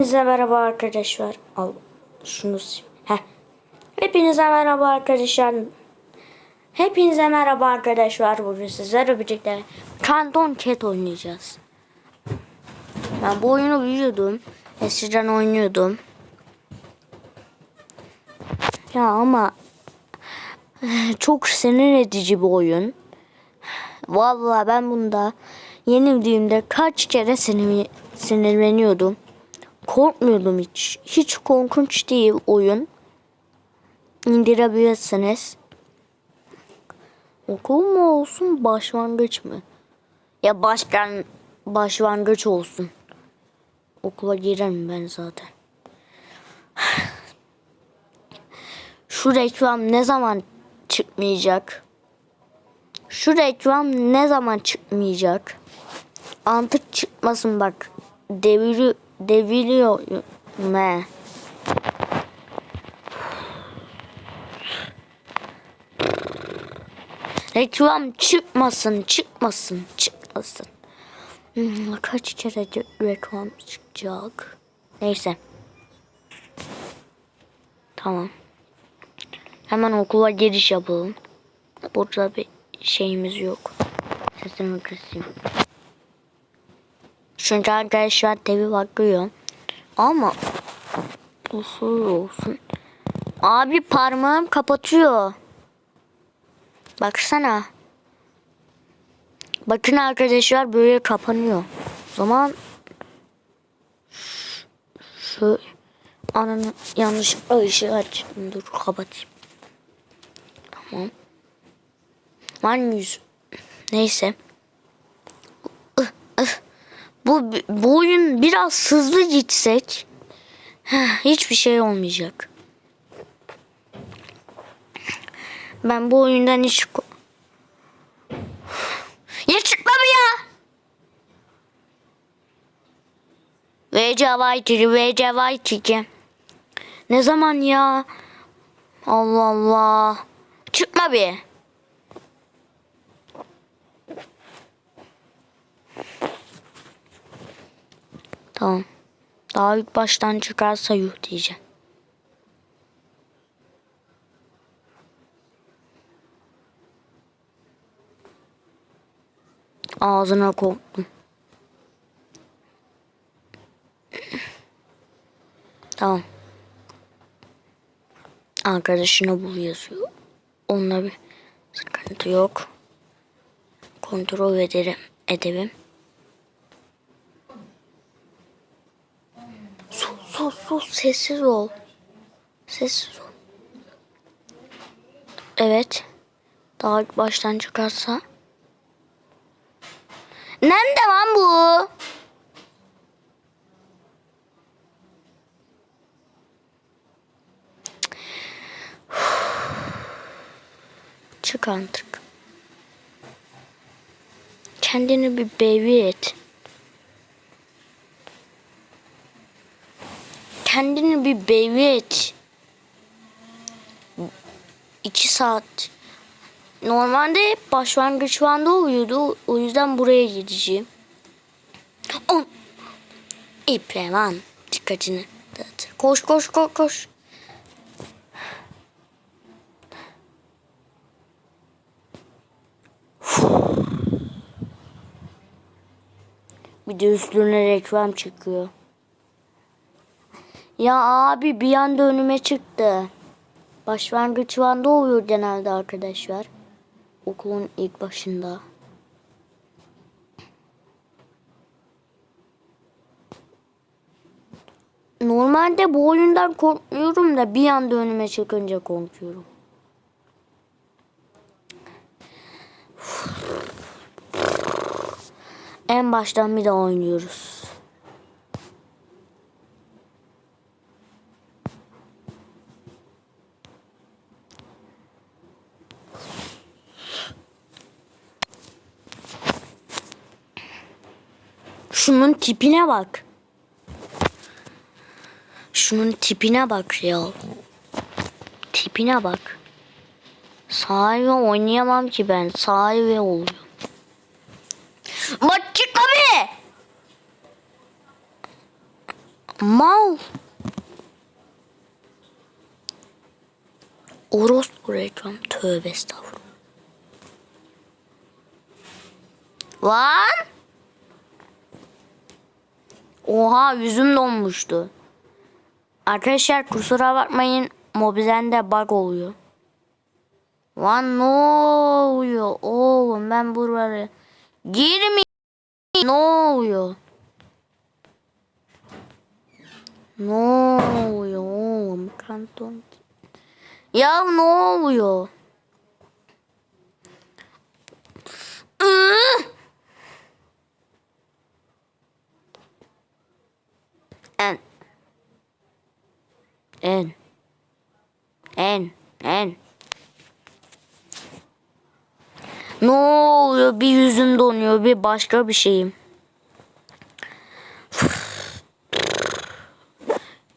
Hepinize merhaba arkadaşlar. Al şunu Heh. Hepinize merhaba arkadaşlar. Hepinize merhaba arkadaşlar. Bugün sizlerle birlikte Canton Cat oynayacağız. Ben bu oyunu biliyordum. Eskiden oynuyordum. Ya ama eh, çok sinir edici bir oyun. Vallahi ben bunda yenildiğimde kaç kere sinir, sinirleniyordum. Korkmuyordum hiç. Hiç korkunç değil oyun. İndirebilirsiniz. Okul mu olsun başlangıç mı? Ya başkan başlangıç olsun. Okula girerim ben zaten. Şu reklam ne zaman çıkmayacak? Şu reklam ne zaman çıkmayacak? Antık çıkmasın bak. Deviri, deviriyor ne? Reklam çıkmasın, çıkmasın, çıkmasın. Hmm, kaç kere re- reklam çıkacak? Neyse. Tamam. Hemen okula giriş yapalım. Burada bir şeyimiz yok. Sesimi kısayım. Çünkü arkadaşlar TV bakıyor. Ama usul olsun. Abi parmağım kapatıyor. Baksana. Bakın arkadaşlar böyle kapanıyor. O zaman şu ananı yanlış ışığı açtım. Dur kapatayım. Tamam. Var mı yüz? Neyse. Bu, bu oyun biraz hızlı gitsek heh, hiçbir şey olmayacak. Ben bu oyundan hiç ya çıkma mı ya? VC White, VC White Ne zaman ya? Allah Allah. Çıkma bir. Tamam. Daha ilk baştan çıkarsa yuh diyeceğim. Ağzına korktum. Tamam. Arkadaşını bul yazıyor. Onunla bir sıkıntı yok. Kontrol ederim. Edemem. Sus sus sessiz ol. Sessiz ol. Evet. Daha baştan çıkarsa. Nerede lan bu? Çık artık. Kendini bir baby et. Kendini bir baby et. İki saat. Normalde başlangıç bende oluyordu. O yüzden buraya gideceğim. On. İple lan. Dikkatini. Koş koş koş koş. Bir de üstüne reklam çıkıyor. Ya abi bir anda önüme çıktı. Başlangıç bende oluyor genelde arkadaşlar. Okulun ilk başında. Normalde bu oyundan korkmuyorum da bir anda önüme çıkınca korkuyorum. En baştan bir de oynuyoruz. Şunun tipine bak. Şunun tipine bak ya. Tipine bak. Sahibi oynayamam ki ben. Sahibi oluyor. Bak çıkma be. Mal. Orospu reklam. Tövbe estağfurullah. Lan. Oha yüzüm donmuştu. Arkadaşlar kusura bakmayın Mobizen'de bug oluyor. Lan ne oluyor oğlum ben buraları girmeyeyim. Ne oluyor? Ne oluyor oğlum kanton? Ya ne oluyor? Iı! En. En. En. En. Ne oluyor? Bir yüzüm donuyor, bir başka bir şeyim.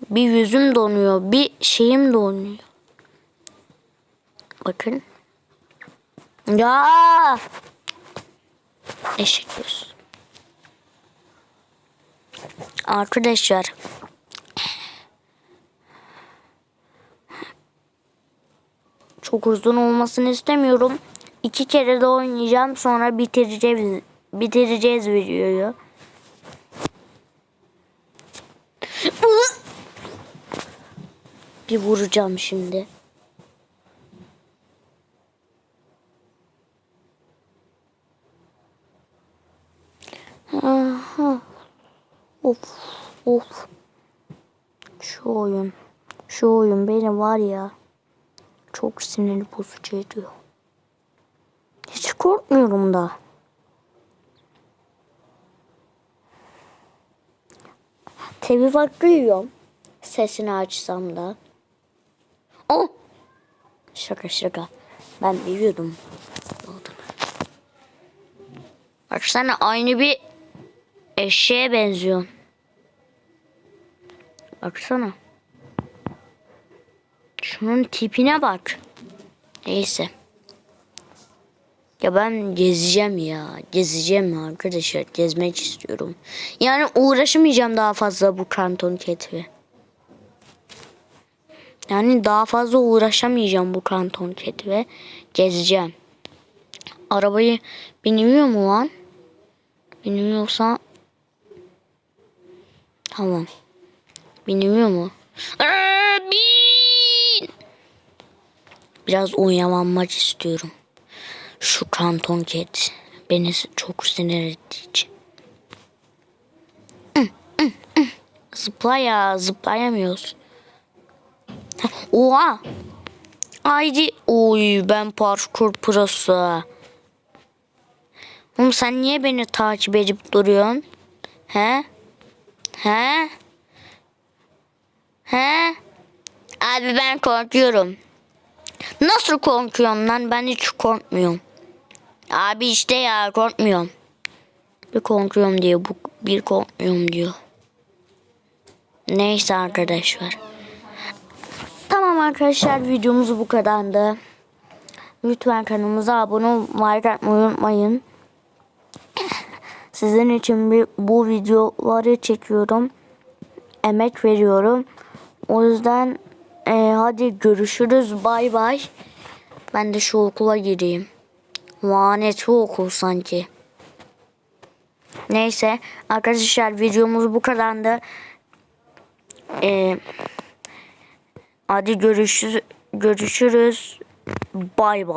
Bir yüzüm donuyor, bir şeyim donuyor. Bakın. Ya. Göz. Arkadaşlar. Çok uzun olmasını istemiyorum. İki kere de oynayacağım sonra bitireceğiz bitireceğiz videoyu. Bir vuracağım şimdi. Aha. Of of. Şu oyun. Şu oyun benim var ya. Çok sinirli bozucu ediyor. Hiç korkmuyorum da. Tevi farklı yiyorum. Sesini açsam da. Oh! Şaka şaka. Ben biliyordum. Baksana aynı bir eşeğe benziyor. Baksana. Şunun tipine bak. Neyse. Ya ben gezeceğim ya. Gezeceğim arkadaşlar. Gezmek istiyorum. Yani uğraşamayacağım daha fazla bu kanton ketvi. Yani daha fazla uğraşamayacağım bu kanton ketvi. Gezeceğim. Arabayı binmiyor mu lan? Binmiyorsa tamam. Binmiyor mu? Aa, Biraz oyalanmak istiyorum. Şu kanton ket beni çok sinir ettiği için. Zıpla ya zıplayamıyoruz. Oha. Haydi. Oy ben parkur prosu. Oğlum sen niye beni takip edip duruyorsun? He? He? He? Abi ben korkuyorum. Nasıl korkuyorsun lan? Ben hiç korkmuyorum. Abi işte ya korkmuyorum. Bir korkuyorum diyor. Bu bir korkmuyorum diyor. Neyse arkadaşlar. Tamam arkadaşlar videomuz bu kadardı. Lütfen kanalımıza abone olmayı like atmayı unutmayın. Sizin için bir, bu videoları çekiyorum. Emek veriyorum. O yüzden e, hadi görüşürüz. Bay bay. Ben de şu okula gireyim. Lanet bu okul sanki. Neyse arkadaşlar videomuz bu kadardı. E, hadi görüşürüz. Görüşürüz. Bay bay.